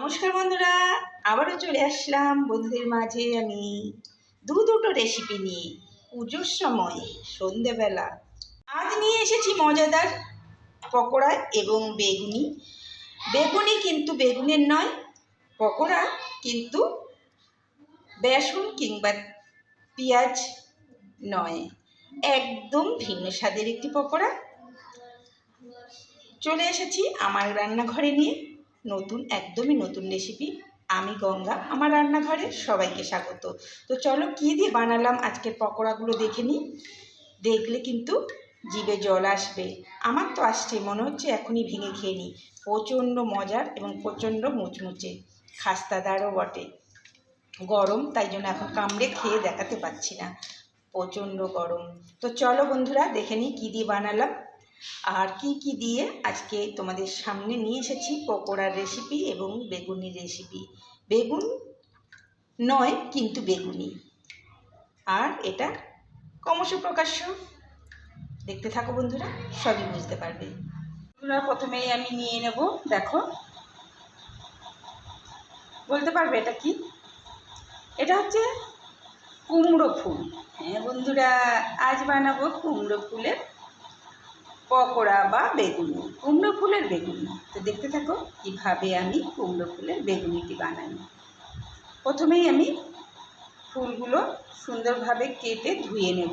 নমস্কার বন্ধুরা, আবারও চলে আসলাম বন্ধুদের মাঝে আমি দু দুটো রেসিপি নিয়ে, পুজোর সময়, সন্ধেবেলা। আজ নিয়ে এসেছি মজাদার পকোড়া এবং বেগুনি। বেগুনি কিন্তু বেগুনের নয়, পকোড়া কিন্তু বেসন কিংবা পেঁয়াজ নয়। একদম ভিন্ন স্বাদের একটি পকোড়া। চলে এসেছি আমার রান্নাঘরে নিয়ে। নতুন, একদমই নতুন রেসিপি আমি গঙ্গা, আমার রান্নাঘরে সবাইকে স্বাগত। তো চলো কী দিয়ে বানালাম? আজকের পকোড়াগুলো দেখে নিই। দেখলে কিন্তু জিভে জল আসবে। আমার তো আসছে, মনে হচ্ছে এখনই ভেঙে খেয়ে নিই। প্রচণ্ড মজার এবং প্রচণ্ড মুচমুচে। খাস্তাদারও বটে। গরম, তাই জন্য এখন কামড়ে খেয়ে দেখাতে পাচ্ছি না। প্রচণ্ড গরম। তো চলো বন্ধুরা, দেখে নিই কী দিয়ে বানালাম। আর কি কি দিয়ে আজকে তোমাদের সামনে নিয়ে এসেছি? পকোড়ার রেসিপি এবং বেগুনির রেসিপি বেগুন নয়, কিন্তু বেগুনি। আর এটা ক্রমশ প্রকাশ্য। দেখতে থাকো বন্ধুরা, সবই বুঝতে পারবে। বন্ধুরা, প্রথমেই আমি নিয়ে নেব, দেখো। বলতে পারবে এটা কি? এটা হচ্ছে কুমড়ো ফুল। হ্যাঁ বন্ধুরা, আজ বানাবো কুমড়ো ফুলের পকোড়া বা বেগুনি, কুমড়ো ফুলের বেগুনি। তো দেখতে থাকো কীভাবে আমি কুমড়ো ফুলের বেগুনিটি বানাই। প্রথমেই আমি ফুলগুলো সুন্দরভাবে কেটে ধুয়ে নেব।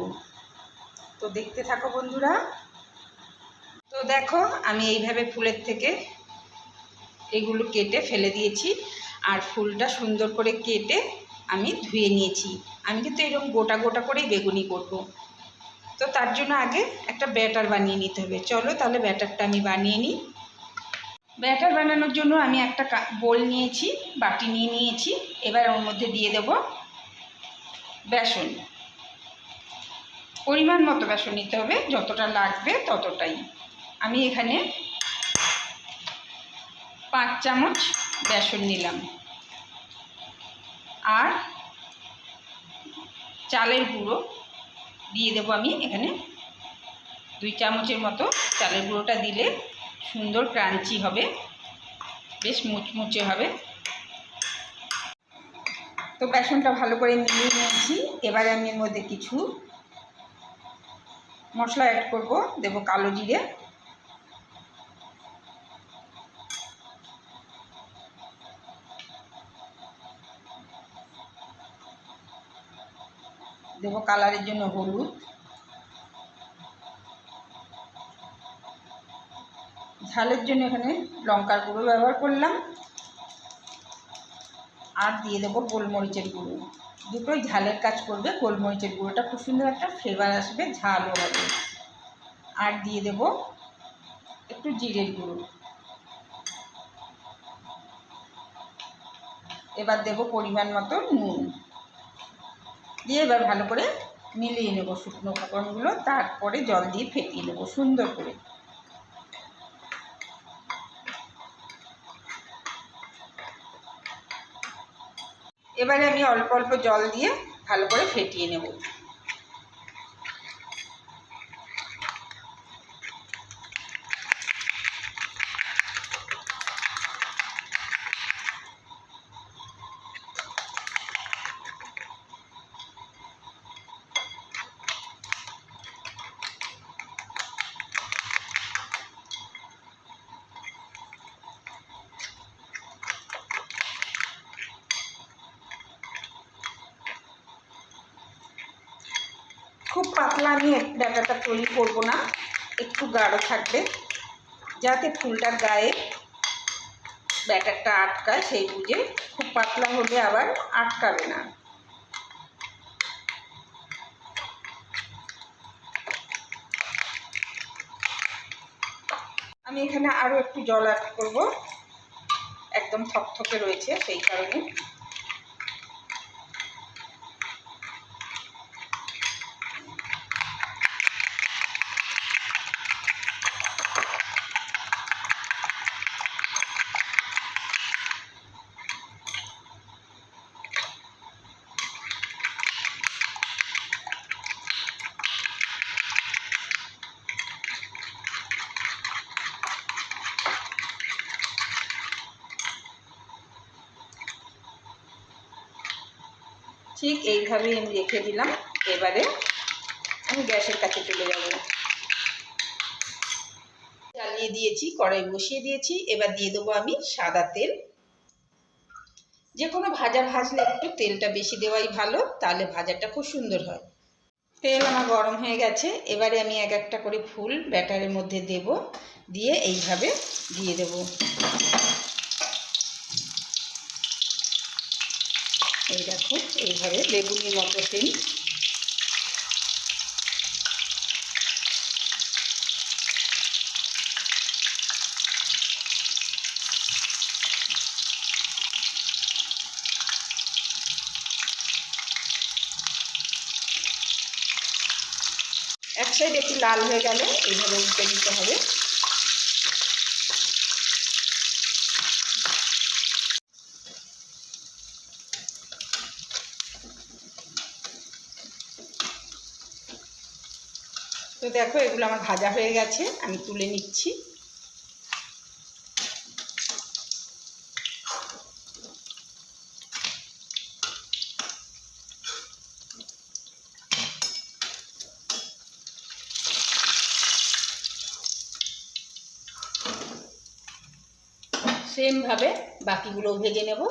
তো দেখতে থাকো বন্ধুরা। তো দেখো আমি এইভাবে ফুলের থেকে এগুলো কেটে ফেলে দিয়েছি আর ফুলটা সুন্দর করে কেটে আমি ধুয়ে নিয়েছি। আমি কিন্তু এরকম গোটা গোটা করেই বেগুনি করব। তো তার জন্য আগে একটা ব্যাটার বানিয়ে নিতে হবে। চলো তাহলে ব্যাটারটা আমি বানিয়ে নিই। ব্যাটার বানানোর জন্য আমি একটা বোল নিয়েছি, বাটি নিয়ে নিয়েছি, এবার ওর মধ্যে দিয়ে দেব বেসন। পরিমাণ মতো বেসন নিতে হবে, যতটা লাগবে ততটাই। আমি এখানে পাঁচ চামচ বেসন নিলাম। আর চালের গুঁড়ো দিয়ে দেবো আমি এখানে দুই চামচের মতো চালের গুঁড়োটা দিলে সুন্দর ক্রাঞ্চি হবে, বেশ মুচমুচে হবে। তো বেসনটা ভালো করে মিলিয়ে নিয়েছি। এবারে আমি এর মধ্যে কিছু মশলা অ্যাড করব, দেব কালো জিরে। দেব কালারের জন্য হলুদ। ঝালের জন্য এখানে লঙ্কার গুঁড়ো ব্যবহার করলাম। আর দিয়ে দেবো গোলমরিচের গুঁড়ো। দুটোই ঝালের কাজ করবে, গোলমরিচের গুঁড়োটা খুব সুন্দর একটা ফ্লেভার আসবে, ঝালও হবে। আর দিয়ে দেব একটু জিরের গুঁড়ো। এবার দেব পরিমাণ মতো নুন। দিয়ে এবার ভালো করে মিলিয়ে নেব শুকনো উপকরণগুলো তারপরে জল দিয়ে ফেটিয়ে নেব সুন্দর করে। এবারে আমি অল্প অল্প জল দিয়ে ভালো করে ফেটিয়ে নেব। খুব পাতলা আমি ব্যাটারটা তৈরি করব না, একটু গাঢ় থাকবে, যাতে ফুলটার গায়ে ব্যাটারটা আটকায়, সেই বুঝে খুব পাতলা হলে আবার আটকাবে না। আমি এখানে আরও একটু জল অ্যাড করব, একদম থকথকে রয়েছে, সেই কারণে। ঠিক এইভাবেই আমি রেখে দিলাম। এবারে আমি গ্যাসের কাছে চলে যাব। জ্বালিয়ে দিয়েছি, কড়াই বসিয়ে দিয়েছি। এবার দিয়ে দেবো আমি সাদা তেল। যে কোনো ভাজা ভাজলে একটু তেলটা বেশি দেওয়াই ভালো, তাহলে ভাজাটা খুব সুন্দর হয়। তেল আমার গরম হয়ে গেছে। এবারে আমি এক একটা করে ফুল ব্যাটারের মধ্যে দেব। দিয়ে এইভাবে দিয়ে দেব। এই দেখো, এইভাবে মতো সেম এক সাইড একটু লাল হয়ে গেলে, এইভাবে উল্টে দিতে হবে। দেখো এগুলো আমার ভাজা হয়ে গেছে আমি তুলে নিচ্ছি। সেমভাবে বাকিগুলো ভেজে নেব।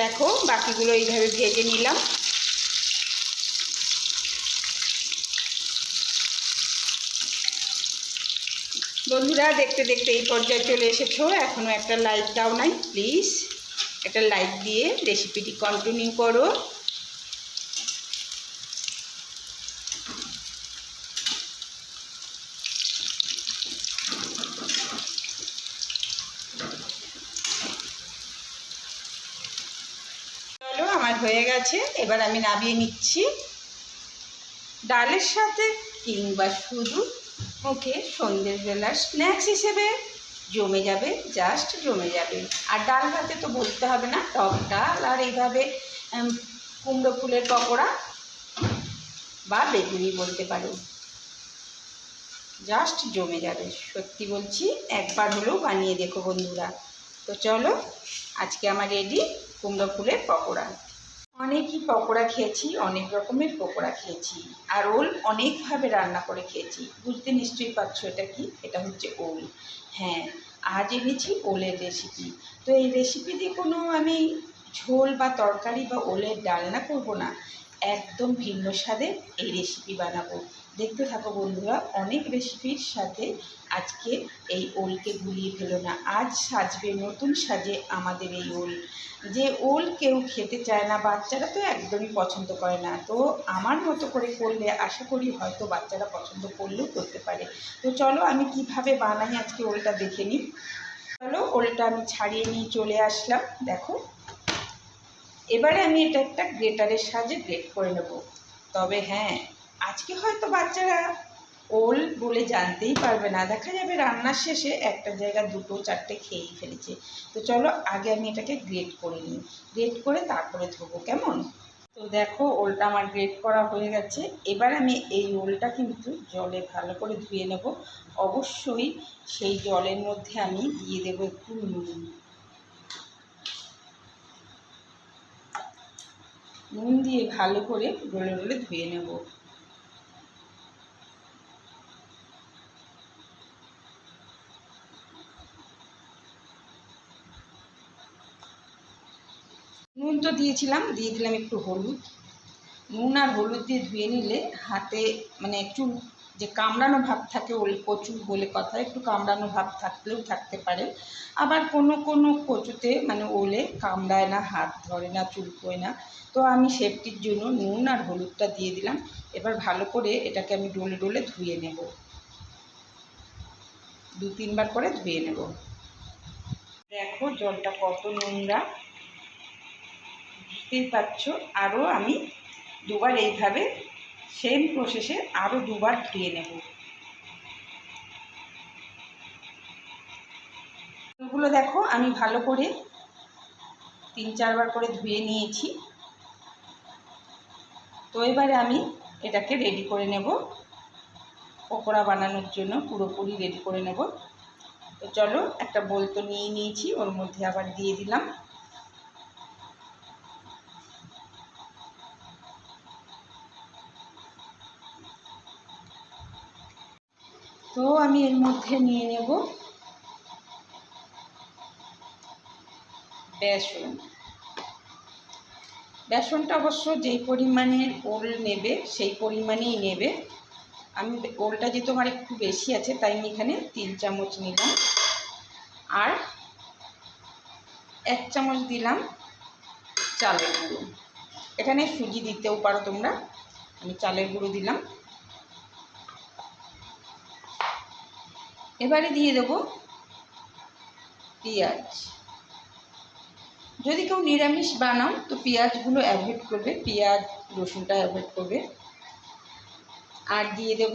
দেখো, বাকিগুলো এইভাবে ভেজে নিলাম। বন্ধুরা, দেখতে দেখতে এই পর্যায়ে চলে এসেছ। এখনও একটা লাইক দাও নাই, প্লিজ। একটা লাইক দিয়ে রেসিপিটি কন্টিনিউ করো চলো আমার হয়ে গেছে এবার আমি নামিয়ে নিচ্ছি। ডালের সাথে কিংবা শুধু ওকে সন্ধ্যেবেলার স্ন্যাক্স হিসেবে জমে যাবে জাস্ট জমে যাবে। আর ডাল ভাতে তো বলতে হবে না, টক ডাল আর এইভাবে কুমড়ো ফুলের পকোড়া বা বেগুনি বলতে পারো। জাস্ট জমে যাবে। সত্যি বলছি, একবার হলেও বানিয়ে দেখো বন্ধুরা। তো চলো, আজকে আমার রেডি কুমড়ো ফুলের পকোড়া। অনেকই পকোড়া খেয়েছি, অনেক রকমের পকোড়া খেয়েছি। আর ওল অনেকভাবে রান্না করে খেয়েছি। বুঝতে নিশ্চয়ই পারছ এটা কি? এটা হচ্ছে ওল। হ্যাঁ আজ এনেছি ওলের রেসিপি তো এই রেসিপি দিয়ে কোনো আমি ঝোল বা তরকারি বা ওলের ডালনা করব না। একদম ভিন্ন স্বাদের এই রেসিপি বানাবো। দেখতে থাকো বন্ধুরা, অনেক রেসিপির সাথে আজকে এই ওলকে ভুলিয়ে ফেলো না। আজ সাজবে, নতুন সাজে আমাদের এই ওল। যে ওল কেউ খেতে চায় না, বাচ্চারা তো একদমই পছন্দ করে না। তো আমার মতো করে করলে, আশা করি হয়তো বাচ্চারা পছন্দ করলেও করতে পারে। তো চলো আমি কীভাবে বানাই আজকে ওলটা দেখে নিই। চলো ওলটা আমি ছাড়িয়ে নিয়ে চলে আসলাম, দেখো। এবারে আমি এটা একটা গ্রেটারের সাহায্যে গ্রেট করে নেব। তবে হ্যাঁ আজকে হয়তো বাচ্চারা ওল বলে জানতেই পারবে না। দেখা যাবে রান্নার শেষে একটা জায়গা দুটো চারটে খেয়েই ফেলেছে। তো চলো আগে আমি এটাকে গ্রেট করে নিই। গ্রেট করে তারপরে ধোবো, কেমন? তো দেখো, ওলটা আমার গ্রেট করা হয়ে গেছে। এবার আমি এই ওলটা কিন্তু জলে ভালো করে ধুয়ে নেব। অবশ্যই সেই জলের মধ্যে আমি দিয়ে দেবো একটু নুন। নুন দিয়ে ভালো করে ডলে ডলে ধুয়ে নেব। নুন তো দিয়েছিলাম, দিয়ে দিলাম একটু হলুদ। নুন আর হলুদ দিয়ে ধুয়ে নিলে হাতে মানে একটু যে কামড়ানো ভাব থাকে, ওল কচু বলে কথা, একটু কামড়ানো ভাব থাকলেও থাকতে পারে। আবার কোনো কোনো কচুতে মানে ওলে কামড়ায় না, হাত ধরে না, চুলকোয় না। তো আমি সেফটির জন্য নুন আর হলুদটা দিয়ে দিলাম। এবার ভালো করে এটাকে আমি ডোলে ডোলে ধুয়ে নেব। দু তিনবার করে ধুয়ে নেব। দেখো জলটা কত নোংরা। বুঝতেই পারছ আরও আমি দুবার এইভাবে সেম প্রসেসে আরও দুবার ধুয়ে নেব। ওগুলো দেখো, আমি ভালো করে তিন চারবার করে ধুয়ে নিয়েছি। তো এবারে আমি এটাকে রেডি করে নেব। পকোড়া বানানোর জন্য পুরোপুরি রেডি করে নেব। তো চলো একটা বোল তো নিয়ে নিয়েছি, ওর মধ্যে আবার দিয়ে দিলাম। তো আমি এর মধ্যে নিয়ে নেব বেসন। বেসনটা অবশ্য যেই পরিমাণে ওল নেবে, সেই পরিমাণেই নেবে। আমি ওলটা যেহেতু আমার একটু বেশি আছে, তাই আমি এখানে তিন চামচ নিলাম। আর এক চামচ দিলাম চালের গুঁড়ো। এখানে সুজি দিতেও পারো তোমরা। আমি চালের গুঁড়ো দিলাম। এবারে দিয়ে দেবো পেঁয়াজ। যদি কেউ নিরামিষ বানাও, তো পেঁয়াজগুলো অ্যাভয়েড করবে, পেঁয়াজ, রসুনটা অ্যাভয়েড করবে। আর দিয়ে দেব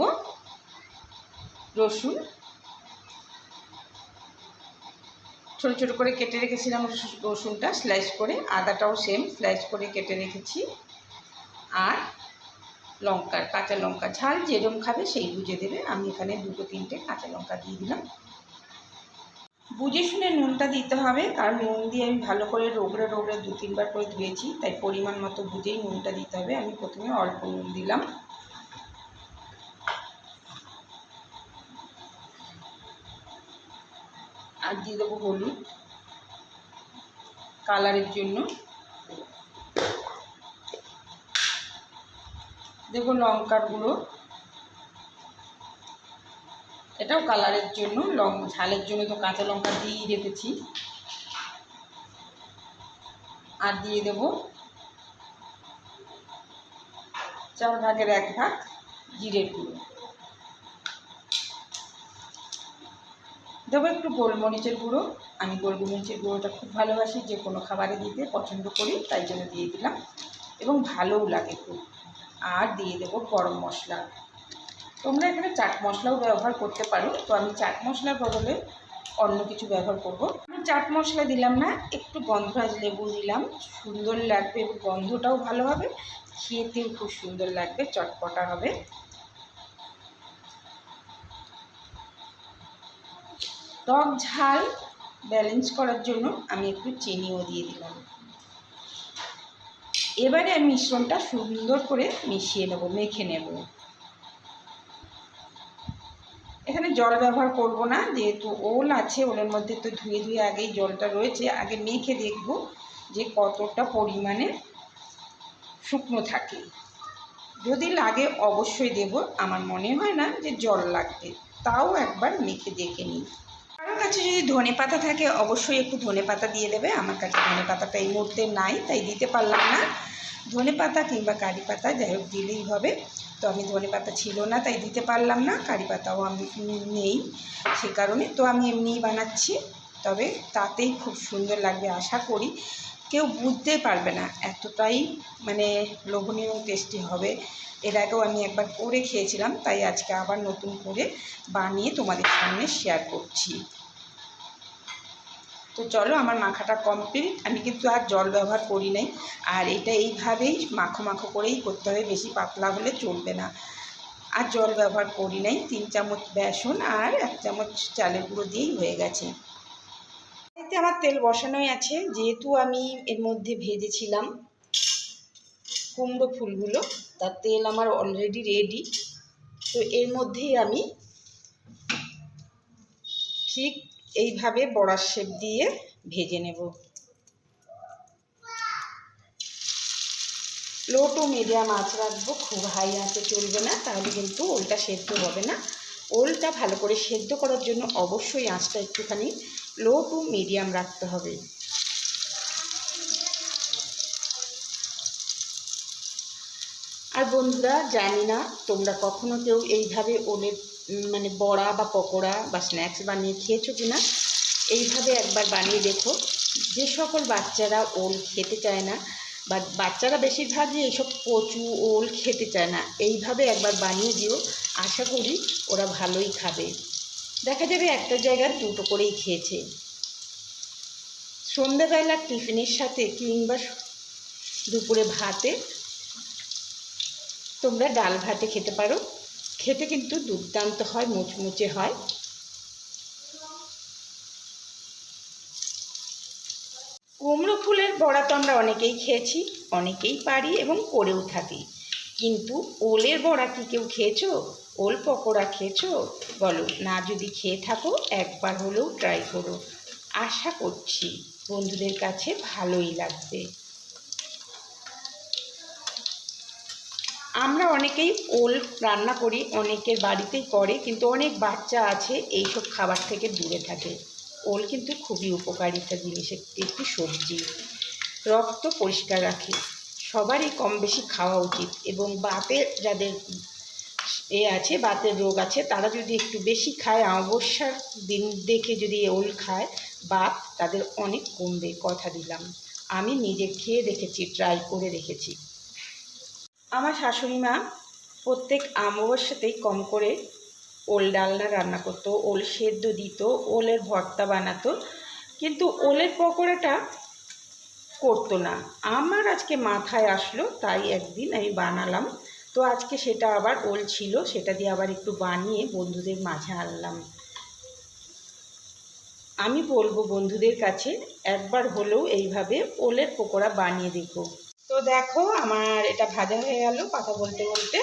রসুন। ছোটো ছোটো করে কেটে রেখেছিলাম রসুনটা, স্লাইস করে। আদাটাও সেম স্লাইস করে কেটে রেখেছি। আর লঙ্কার কাঁচা লঙ্কা ঝাল যেরম খাবে সেই বুঝে দেবে। আমি এখানে দুটো তিনটে কাঁচা লঙ্কা দিয়ে দিলাম। বুঝে শুনে নুনটা দিতে হবে, কারণ নুন দিয়ে আমি ভালো করে রোগড়ে রোগড়ে দু তিনবার করে ধুয়েছি, তাই পরিমাণ মতো বুঝেই নুনটা দিতে হবে। আমি প্রথমে অল্প নুন দিলাম। আর দিয়ে দেবো হলুদ। কালারের জন্য দেবো লঙ্কার গুঁড়ো এটাও কালারের জন্য, লং ঝালের জন্য তো কাঁচা লঙ্কা দিয়েই রেখেছি। আর দিয়ে দেব চার ভাগের এক ভাগ জিরের গুঁড়ো। দেবো একটু গোলমরিচের গুঁড়ো। আমি গোলমরিচের গুঁড়োটা খুব ভালোবাসি, যে কোনো খাবারে দিতে পছন্দ করি, তাই জন্য দিয়ে দিলাম। এবং ভালোও লাগে খুব। আর দিয়ে দেবো গরম মশলা। তোমরা এখানে চাট মশলাও ব্যবহার করতে পারো। তো আমি চাট মশলার বদলে অন্য কিছু ব্যবহার করব। আমি চাট মশলা দিলাম না, একটু গন্ধরাজ লেবু দিলাম। সুন্দর লাগবে, গন্ধটাও ভালো হবে। খেতেও খুব সুন্দর লাগবে, চটপটা হবে। টক ঝাল ব্যালেন্স করার জন্য আমি একটু চিনিও দিয়ে দিলাম। এবারে আমি মিশ্রণটা সুন্দর করে মিশিয়ে নেব, মেখে নেব। এখানে জল ব্যবহার করব না, যেহেতু ওল আছে, ওলের মধ্যে তো ধুয়ে ধুয়ে আগেই জলটা রয়েছে। আগে মেখে দেখব যে কতটা পরিমাণে শুকনো থাকে। যদি লাগে অবশ্যই দেব, আমার মনে হয় না যে জল লাগবে। তাও একবার মেখে দেখে নিই। কারোর কাছে যদি ধনে পাতা থাকে, অবশ্যই একটু ধনে পাতা দিয়ে দেবে। আমার কাছে ধনে পাতাটা এই মুহূর্তে নাই, তাই দিতে পারলাম না। ধনে পাতা কিংবা কারি পাতা, যাই হোক, দিলেই হবে। তো আমি ধনে পাতা ছিল না, তাই দিতে পারলাম না। কারি পাতাও আমি নেই সে কারণে। তো আমি এমনিই বানাচ্ছি। তবে তাতেই খুব সুন্দর লাগবে, আশা করি। কেউ বুঝতে পারবে না, এতটাই মানে লোভনীয় টেস্টি হবে। এর আগেও আমি একবার করে খেয়েছিলাম, তাই আজকে আবার নতুন করে বানিয়ে তোমাদের সামনে শেয়ার করছি। তো চলো আমার মাখাটা কমপ্লিট আমি কিন্তু আর জল ব্যবহার করি নাই। আর এটা এইভাবেই মাখো মাখো করেই করতে হবে, বেশি পাতলা হলে চলবে না। আর জল ব্যবহার করি নাই, তিন চামচ বেসন আর এক চামচ চালের গুঁড়ো দিয়েই হয়ে গেছে। এতে আমার তেল বসানোই আছে, যেহেতু আমি এর মধ্যে ভেজেছিলাম কুমড়ো ফুলগুলো, তার তেল আমার অলরেডি রেডি তো এর মধ্যেই আমি ঠিক এইভাবে বড়ার শেপ দিয়ে ভেজে নেব। লো টু মিডিয়াম আঁচ রাখব, খুব হাই আঁচে চলবে না, তাহলে কিন্তু ওলটা সেদ্ধ হবে না। ওলটা ভালো করে সেদ্ধ করার জন্য অবশ্যই আঁচটা একটুখানি লো টু মিডিয়াম রাখতে হবে। আর বন্ধুরা, জানি না তোমরা কখনো কেউ এইভাবে ওলের মানে বড়া বা পকোড়া বা স্ন্যাক্স বানিয়ে খেয়েছো কি না এইভাবে একবার বানিয়ে দেখো। যে সকল বাচ্চারা ওল খেতে চায় না, বা বাচ্চারা বেশিরভাগই এইসব কচু ওল খেতে চায় না, এইভাবে একবার বানিয়ে দিও। আশা করি ওরা ভালোই খাবে। দেখা যাবে একটা জায়গার দুটো করেই খেয়েছে। সন্ধ্যাবেলা টিফিনের সাথে কিংবা দুপুরে ভাতে তোমরা ডাল ভাতে খেতে পারো। খেতে কিন্তু দুর্দান্ত হয়, মুচমুচে হয়। কুমড়ো ফুলের বড়া তো আমরা অনেকেই খেয়েছি, অনেকেই পারি এবং করেও থাকি। কিন্তু ওলের বড়া কি কেউ খেয়েছো? ওল পকোড়া খেয়েছো? বলো, না যদি খেয়ে থাকো, একবার হলেও ট্রাই করো। আশা করছি বন্ধুদের কাছে ভালোই লাগবে। আমরা অনেকেই ওল রান্না করি, অনেকের বাড়িতেই করে, কিন্তু অনেক বাচ্চা আছে এইসব খাবার থেকে দূরে থাকে। ওল কিন্তু খুবই উপকারিতা জিনিস, একটি একটি সবজি। রক্ত পরিষ্কার রাখে। সবারই কম বেশি খাওয়া উচিত এবং বাতের যাদের এ আছে, বাতের রোগ আছে, তারা যদি একটু বেশি খায় অবস্যার দিন দেখে যদি ওল খায়, বাত তাদের অনেক কমবে, কথা দিলাম। আমি নিজে খেয়ে দেখেছি, ট্রাই করে দেখেছি। আমার শাশুড়ি মা প্রত্যেক অমাবস্যাতেই কম করে ওল ডালনা রান্না করতো, ওল সেদ্ধ দিত, ওলের ভর্তা বানাতো। কিন্তু ওলের পকোড়াটা করতো না। আমার আজকে মাথায় আসলো, তাই একদিন আমি বানালাম। তো আজকে সেটা আবার ওল ছিল, সেটা দিয়ে আবার একটু বানিয়ে বন্ধুদের মাঝে আনলাম। আমি বলব বন্ধুদের কাছে, একবার হলেও এইভাবে ওলের পকোড়া বানিয়ে দেখো। তো দেখো আমার এটা ভাজা হয়ে গেল, কথা বলতে বলতে।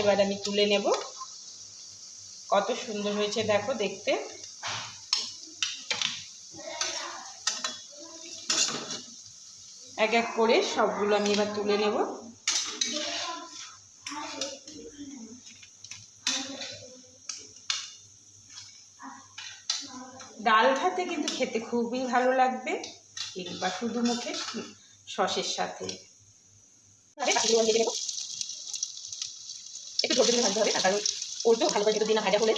এবার আমি তুলে নেব। কত সুন্দর হয়েছে দেখো দেখতে। এক এক করে সবগুলো আমি এবার তুলে নেব। ডাল ভাতে কিন্তু খেতে খুবই ভালো লাগবে। কিংবা শুধু মুখে সসের সাথে। একটু ঝোল দিয়ে ভাজতে হবে, তার কারণ ওলটাও ভালো করে ভেতর দিয়ে না ভাজা হলে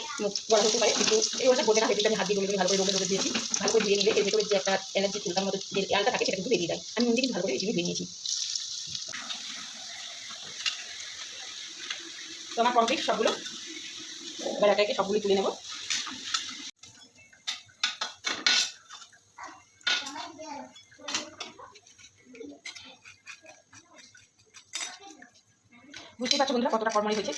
গলা হতে পারে, কিন্তু এই ওলটা বোঝে না ভেতরটা আমি হাত দিয়ে গুলো ভালো করে রোগে রোগে দিয়েছি, ভালো করে ধুয়ে নিলে এর ভেতরে যে একটা এনার্জি ফুলকার মতো যে আলটা থাকে সেটা কিন্তু বেরিয়ে যায়। আমি নিজে কিন্তু ভালো করে এসে ধুয়ে নিয়েছি। তো আমার কমপ্লিট সবগুলো, এবার একে সবগুলো তুলে নেব। বুঝতেই পারছ বন্ধুরা কতটা কর্মই হয়েছে?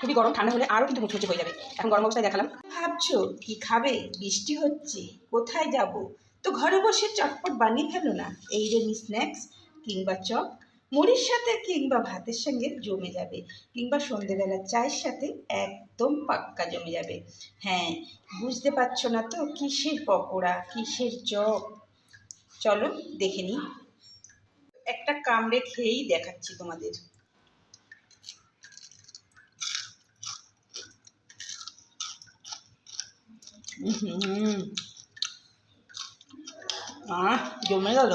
খুবই গরম, ঠান্ডা হলে আরও কিন্তু মুচমুচে হয়ে যাবে। এখন গরম অবস্থায় দেখালাম। ভাবছ কি খাবে? বৃষ্টি হচ্ছে, কোথায় যাব? তো ঘরে বসে চটপট বানিয়ে ফেলো না। এই রেমি স্ন্যাক্স কিংবা চপ, মুড়ির সাথে কিংবা ভাতের সঙ্গে জমে যাবে। কিংবা সন্ধেবেলা চায়ের সাথে একদম পাক্কা জমে যাবে। হ্যাঁ বুঝতে পারছ না তো কিসের পকোড়া, কিসের চপ? চলো দেখে নিই। একটা কামড়ে খেয়েই দেখাচ্ছি তোমাদের। হুম আহ জমে গেল।